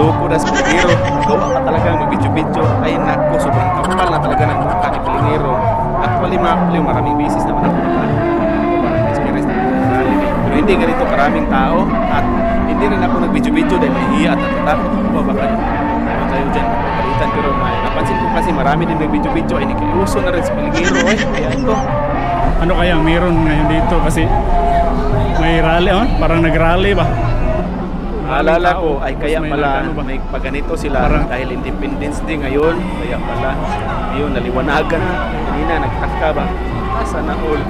naloko na sa Pilingero. Gawa ka talagang mag-video-video. Ay nako, sobrang kapal na talaga ng mukha ni Pilingero. Actually, mga kapilyo, maraming beses naman ako na parang experience na. Pero hindi ganito karaming tao at hindi rin ako nag-video-video dahil nahihiya at natatakot ako ba baka ano tayo dyan magpapalitan. Pero may, napansin ko kasi marami din nag-video-video ay nakiuso na rin sa Pilingero. Ay, kaya ito. Ano kaya meron ngayon dito kasi may rally, oh, parang nag-rally ba? Alala ko ay kaya may pala ano ba? may paganito sila Parang- dahil Independence Day ngayon. Kaya pala ngayon naliwanagan. Kanina nagtaka ba? Asa na all?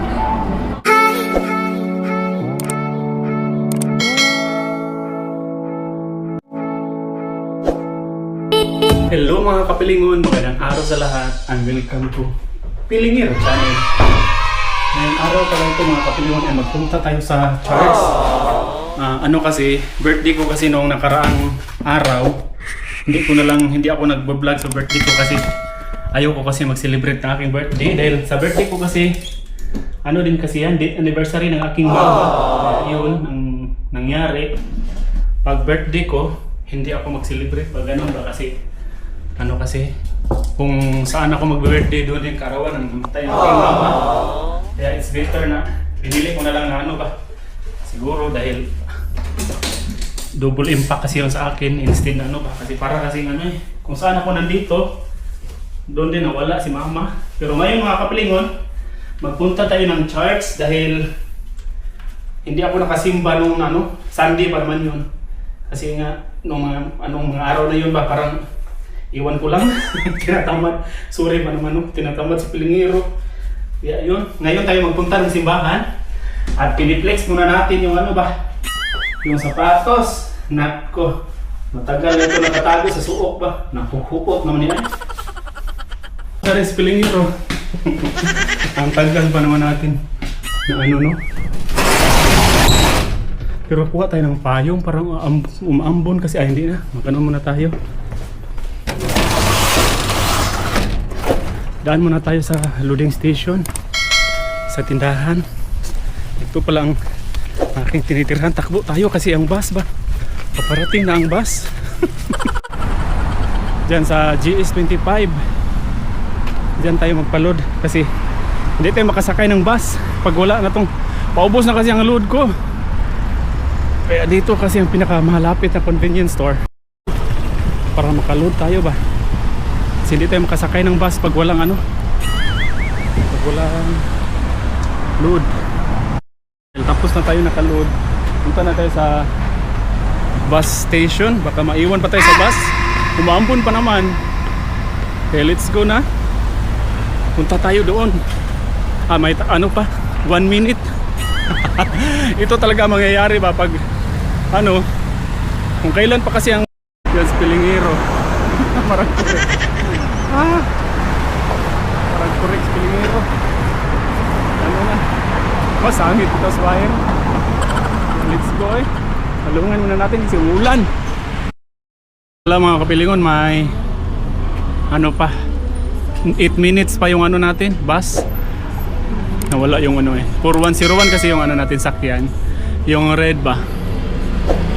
Hello mga kapilingon, magandang araw sa lahat and welcome to Pilingir Channel. Ngayong araw pala ito mga kapilingon ay magpunta tayo sa church. Ah, ano kasi, birthday ko kasi noong nakaraang araw. Hindi ko na lang, hindi ako nagbo-vlog sa birthday ko kasi ayaw ko kasi mag-celebrate ng aking birthday dahil sa birthday ko kasi ano din kasi yan, anniversary ng aking mama. Kaya yun ang nangyari. Pag birthday ko, hindi ako mag-celebrate pag ganun ba kasi ano kasi kung saan ako mag-birthday doon yung karawan ng namatay ng aking mama. Kaya it's better na pinili ko na lang na ano ba siguro dahil double impact kasi yun sa akin instead na ano ba kasi para kasi ano eh kung saan ako nandito doon din nawala si mama. Pero ngayon mga kapilingon magpunta tayo ng church dahil hindi ako nakasimba nung ano Sunday pa naman yun. Kasi nga nung mga anong mga araw na yun ba parang iwan ko lang. Tinatamad sorry pa naman no? Tinatamad si Pilingero. Kaya yun ngayon tayo magpunta ng simbahan. At piniplex muna natin yung ano ba yung sapatos nako matagal na ito nakatago sa suok ba nakuhupot naman yan Sorry, si Pilingero ang tagal pa naman natin na ano no pero kuha tayo ng payong parang um, umambon kasi ay hindi na. Magkano muna tayo. Daan muna tayo sa loading station sa tindahan. Ito pala ang aking tinitirhan. Takbo tayo kasi ang bus ba? Paparating na ang bus. Diyan sa GS25. Diyan tayo magpa-load kasi hindi tayo makasakay ng bus pag wala na tong paubos na kasi ang load ko. Kaya dito kasi ang pinakamalapit na convenience store para makaload tayo ba. Kasi hindi tayo makasakay ng bus pag walang ano. Pag walang load. Tapos na tayo nakaload. Punta na tayo sa bus station. Baka maiwan pa tayo sa bus. Umaambon pa naman. Okay, let's go na. Punta tayo doon. Ah, may ano pa? One minute. Ito talaga ang mangyayari ba pag ano kung kailan pa kasi ang yan sa Pilingero parang correct ah parang correct sa Pilingero ano na masangit sa wire let's go eh talungan muna natin kasi umulan wala mga kapilingon may ano pa. 8 minutes pa yung ano natin bus. Nawala yung ano eh. 4101 kasi yung ano natin sakyan. Yung red ba?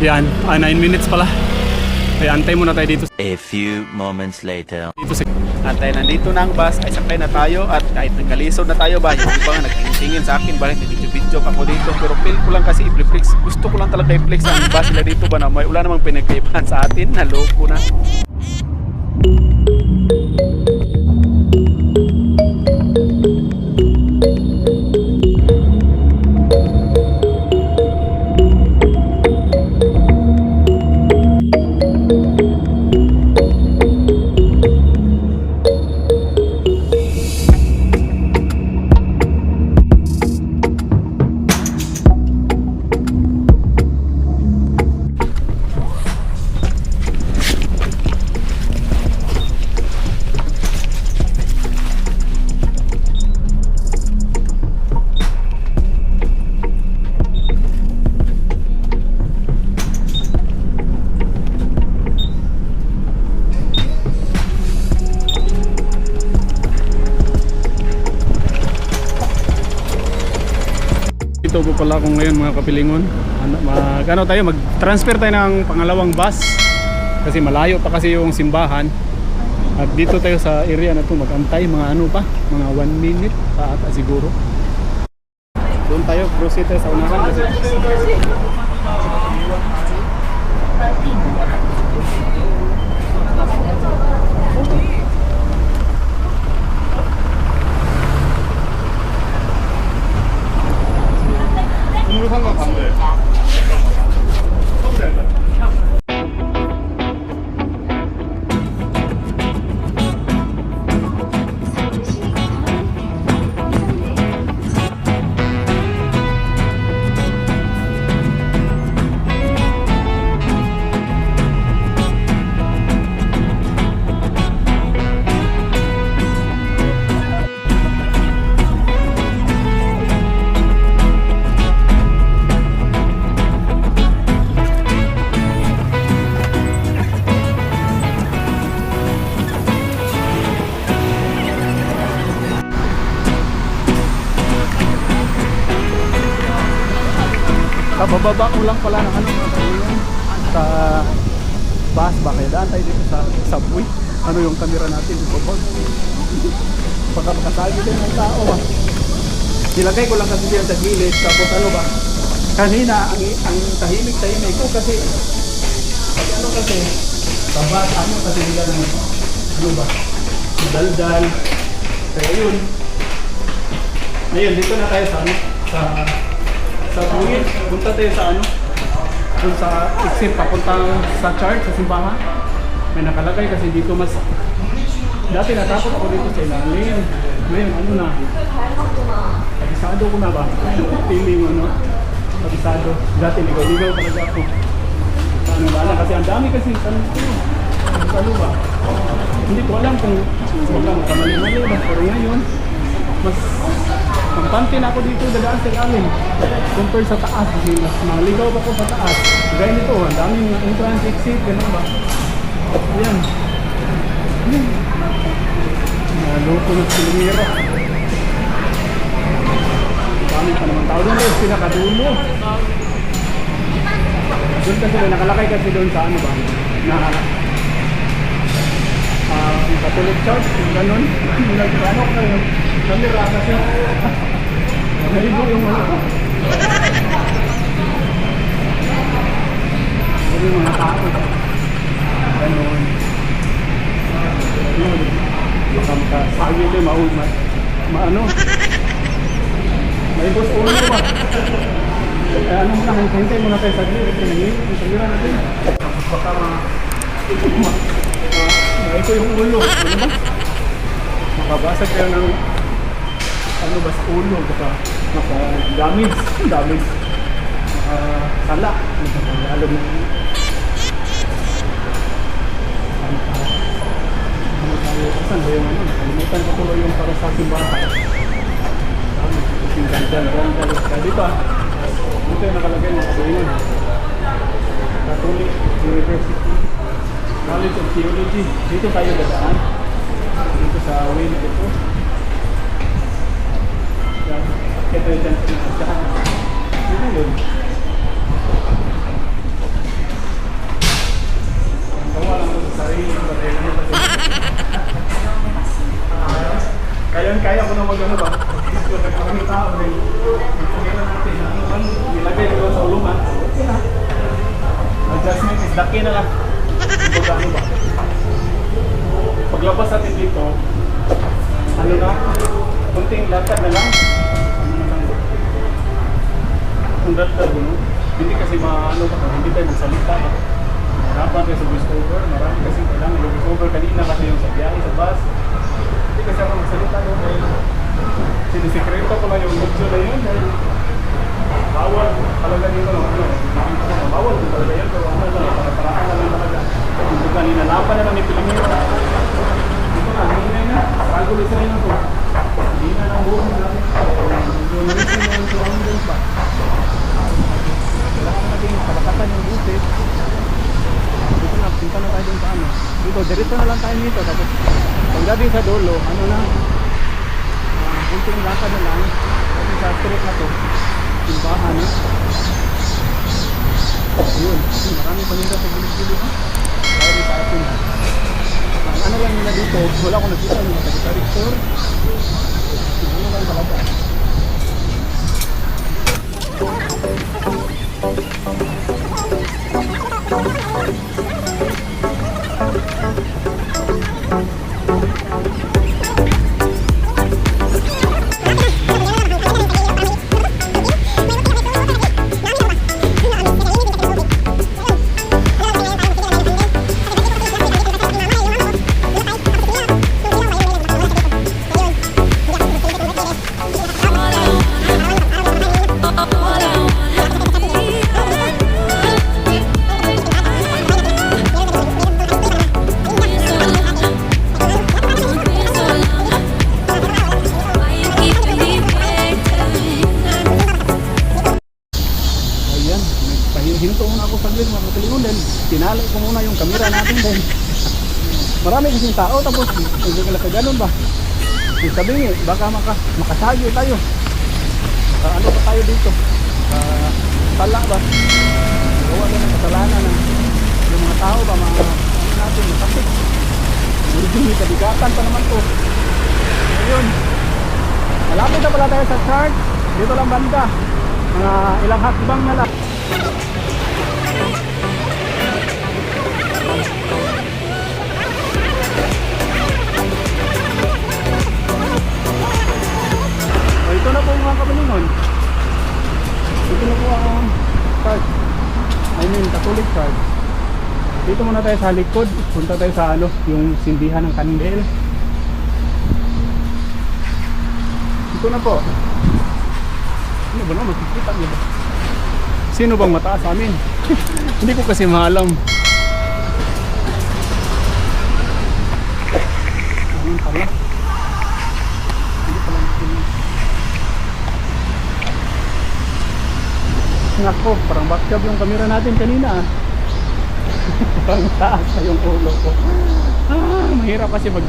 Yan. Ah, 9 minutes pala. Kaya antay muna tayo dito. A few moments later. dito sa Antay nandito na ang bus. Ay sakay na tayo at kahit nagkalisod na tayo ba? Yung iba nga nagtingin sa akin bakit nag-video pa ako dito pero feel ko lang kasi i-flex gusto ko lang talaga i-flex ang bus nila dito ba na may wala namang pinagkaibahan sa atin? Naloko na Pala ako ngayon mga kapilingon. Ano, mag, ano tayo, mag-transfer tayo ng pangalawang bus. Kasi malayo pa kasi yung simbahan. At dito tayo sa area na to magantay mga ano pa, mga 1 minute pa ata siguro. Doon tayo, proceed tayo sa unahan kasi Kabababa ko lang pala ng ano sa bus ba kaya daan tayo dito sa subway. Ano yung camera natin baba baka makasagi din ng tao ba nilagay ko lang kasi diyan sa gilid tapos ano ba? Kanina ang, ang tahimik tahimik ko kasi kasi ano kasi bus ano kasi nila ng ano ba? Daldal. Kaya yun. Ngayon dito na tayo sa sa sa tuwid, punta tayo sa ano? Doon sa exit papuntang sa church, sa simbahan. May nakalagay kasi dito mas... Dati natakot ako dito sa ilalim. Ngayon, ano na? Kabisado ko na ba? Feeling ano? Kabisado. Dati ligaw-ligaw talaga ako. Sa ano ba na? Kasi ang dami kasi ano ano ba? Hindi ko alam kung wala makamali-mali ba. Pero ngayon, mas kampante na ako dito dadaan sa ilalim compare sa taas mas maligaw pa ko sa taas. Gaya nito ang daming entrance exit ganun ba? Yan yan naloko ng silingero dami pa naman tao doon guys pinakadulo. Doon kasi may nakalakay kasi doon sa ano ba? Na ah Catholic Church yung ganun. Nag-ano ko na yung camera kasi naligo yung ano ko yung mga tao ganun yun baka makasagi din ma, ma, ma ano may boss ulo ba eh, ano muna hintay muna tayo sa gilid yung kamera natin baka ma ma, ma ito yung ulo ano ba makabasag kayo ng ano ba sa ulo baka maka damage damage. Uh, sala. Alam mo ano tayo saan ba yung ano? Nakalimutan ko tuloy yung para sa simbahan dami kasing ganda ganda kaya dito ah dito yung nakalagay ng kabuhingan Catholic University College of Theology. Dito tayo dadaan. Dito sa ito. yan ito yung dyan sa Sino yun? Gawa lang mo sa sarili ko ba tayo naman kasi kaya kaya ko na mag ano ba? Gusto na kami tao rin. Pagkakita natin ano ko sa uluman. Okay na. Adjustment is daki na lang. Ano? Paglabas natin dito, ano na, kunting lakad na lang. Ano. Kung dagdag, no? Hindi kasi maano ba, hindi tayo magsalita. Harapan kayo sa voice over, marami kasi kailangan yung voice over kanina kasi yung sa biyahe, sa bus. Hindi kasi ako magsalita no? dahil sinisikreto ko na yung audio na yun dahil bawal talaga dito no? ano, ko bawal din talaga yun pero ano lang, para paraan na lang talaga. Kumbaga, ninalapan na lang ni Pilipino. Dito na, hindi na, bago ako. Hindi na ng buong lang. Dito na, tayo sa ano. Dito, diretso na lang tayo dito. Tapos, pagdating sa dulo, ano na, uh, kunting lakad na lang. Kasi sa street na to, simbahan. Ayun, marami pa nito sa gilid-gilid. Ha? Dahil dito, wala akong nakita yung mga director. Thank you. Ba? Yung sabi nga, baka maka, makasagyo tayo. Sa ano pa tayo dito? Sa tala ba? Gawa na ng kasalanan na yung mga tao ba, mga ano natin, masakit. May kabigatan pa naman to. Ayun. Malapit na pala tayo sa church. Dito lang banda. Mga ilang hakbang na lang. Ito na po mga kabalingon. Ito na po ang church. I mean, Catholic church. Dito muna tayo sa likod. Punta tayo sa ano, yung sindihan ng kandel. Ito na po. Ano ba na? Magkikita niyo ba? Sino bang mataas amin? Hindi ko kasi maalam. Ayun pala. Nako, parang backjob yung camera natin kanina. ah. parang taas na yung ulo ko. Ah, mahirap kasi mag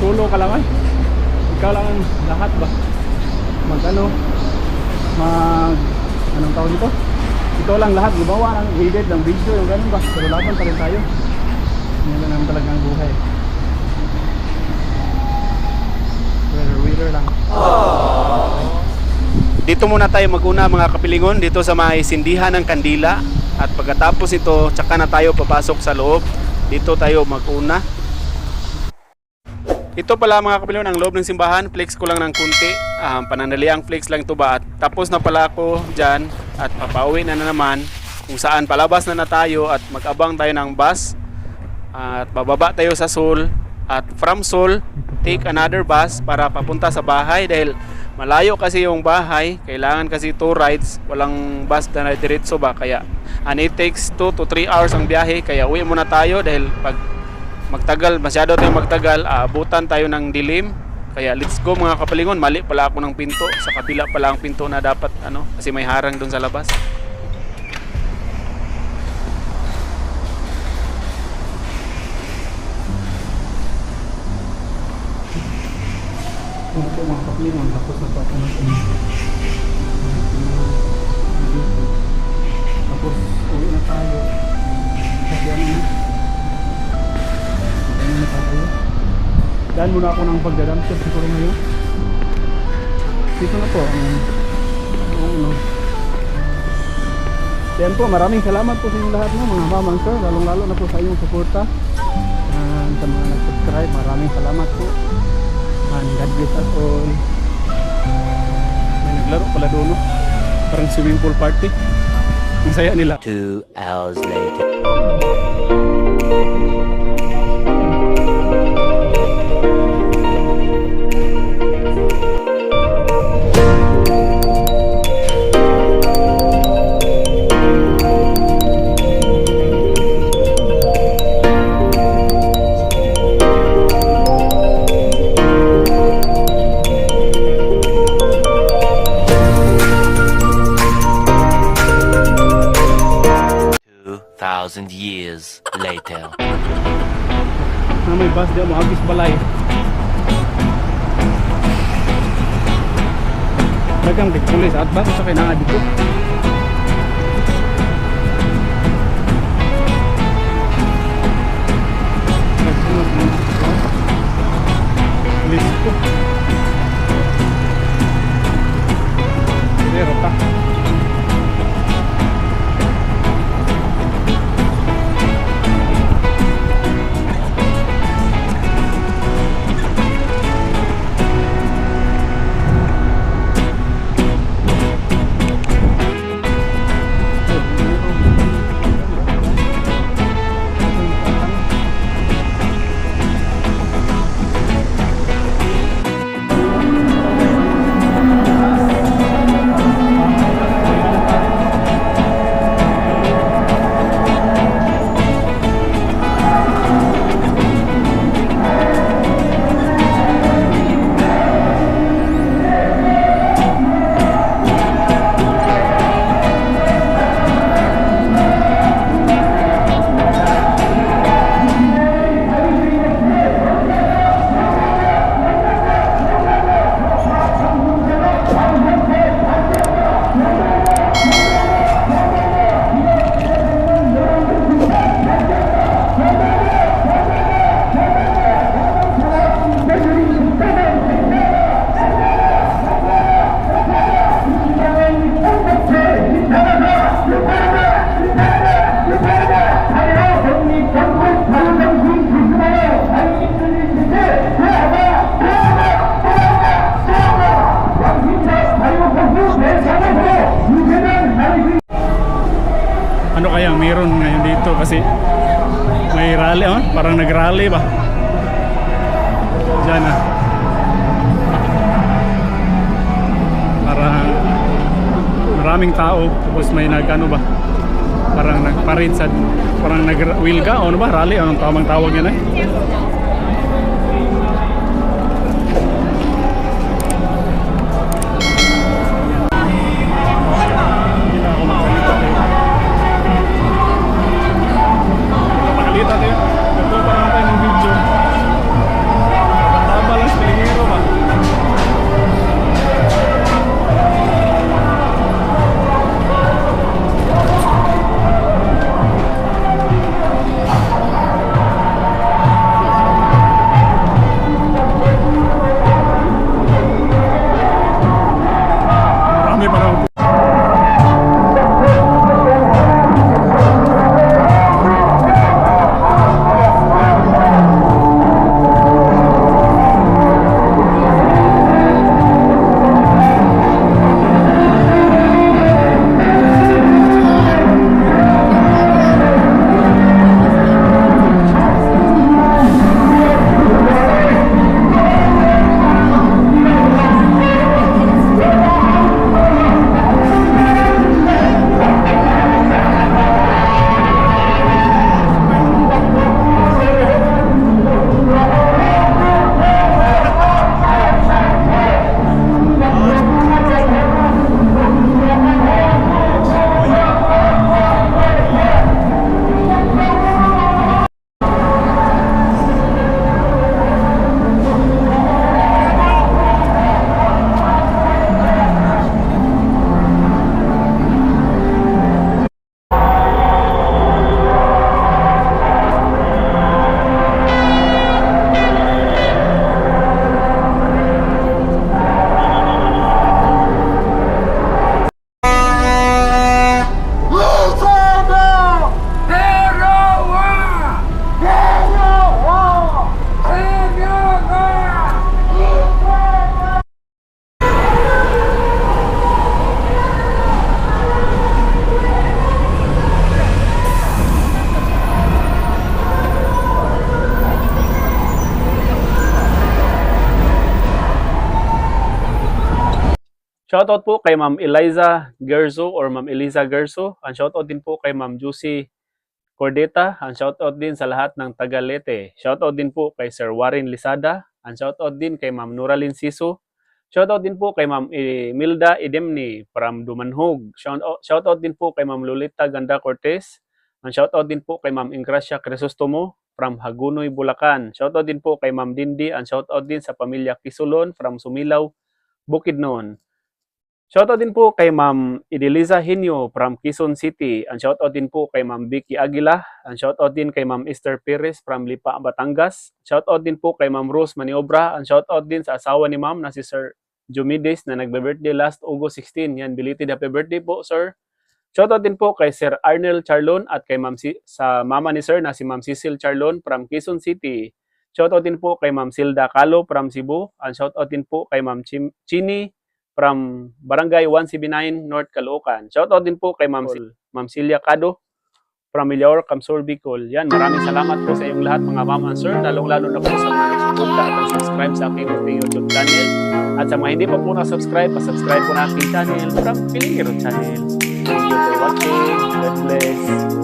solo ka lang ay. Ikaw lang ang lahat ba? Mag ano? Mag anong tawag dito? Ito lang lahat gumawa ng edit ng video yung ganun ba? Pero laban pa rin tayo. Yan naman talaga ang buhay. Winner, winner lang. Dito muna tayo maguna mga kapilingon dito sa may sindihan ng kandila. At pagkatapos ito tsaka na tayo papasok sa loob. Dito tayo maguna. Ito pala mga kapilingon ang loob ng simbahan. Flex ko lang ng kunti. Um, panandaliang flex lang ito ba? At tapos na pala ako dyan at papauwi na, na naman. Kung saan palabas na na tayo at mag-abang tayo ng bus. At bababa tayo sa Seoul. At from Seoul take another bus para papunta sa bahay dahil malayo kasi yung bahay kailangan kasi two rides walang bus na diretso ba kaya and it takes 2 to 3 hours ang biyahe kaya uwi muna tayo dahil pag magtagal masyado tayong magtagal aabutan tayo ng dilim. Kaya let's go mga kapalingon mali pala ako ng pinto sa kabila pala ang pinto na dapat ano kasi may harang doon sa labas mga kaplingon, tapos na po ako ng Tapos uwi na tayo. Kasi ano na. Ano na tayo. Daan muna ako ng pagdadamsir siguro ngayon. Dito na po. Um, ang ano. Yan po, maraming salamat po sa inyong lahat no, mga mamang sir, lalong lalo na po sa inyong suporta. And sa mga nag-subscribe, maraming salamat po. And God bless us all. Naglaro pala doon, no? Parang swimming pool party. Ang saya nila. Two hours later. At bus sa naa dito. May nag ano ba? Parang nagparid sa parang nag ka o ano ba? Rally anong tamang tawag yan eh? Shoutout po kay Ma'am Eliza Gerso or Ma'am Eliza Gerso. Ang shoutout din po kay Ma'am Juicy Cordeta. Ang shoutout din sa lahat ng Tagalete. Shoutout din po kay Sir Warren Lisada. Ang shoutout din kay Ma'am Nuralyn Siso. Shoutout din po kay Ma'am Imelda Idemni from Dumanhog. Shoutout, shoutout din po kay Ma'am Lolita Ganda Cortez. Ang shoutout din po kay Ma'am Ingracia Crisostomo from Hagunoy, Bulacan. Shoutout din po kay Ma'am Dindi. Ang shoutout din sa pamilya Kisulon from Sumilaw, Bukidnon. Shoutout din po kay Ma'am Ideliza Hinyo from Quezon City. Ang shoutout din po kay Ma'am Vicky Aguila. Ang shoutout din kay Ma'am Esther Perez from Lipa, Batangas. Shoutout din po kay Ma'am Rose Maniobra. Ang shoutout din sa asawa ni Ma'am na si Sir Jumides na nagbe-birthday last August 16. Yan, belated happy birthday po, sir. Shoutout din po kay Sir Arnel Charlon at kay Ma'am si- sa mama ni Sir na si Ma'am Cecil Charlon from Quezon City. Shoutout din po kay Ma'am Silda Calo from Cebu. Ang shoutout din po kay Ma'am Chim- Chini from Barangay 179 North Caloocan. Shoutout din po kay Ma'am, Sil- Ma'am Celia Cado from Milaor, Camsur, Bicol. Yan, maraming salamat po sa inyong lahat mga ma'am and sir. Lalong-lalo na po sa mga nagsuporta at subscribe sa aking YouTube channel. At sa mga hindi pa po na-subscribe, pa-subscribe po na aking channel from Pilingiro Channel. Thank you for watching. God bless.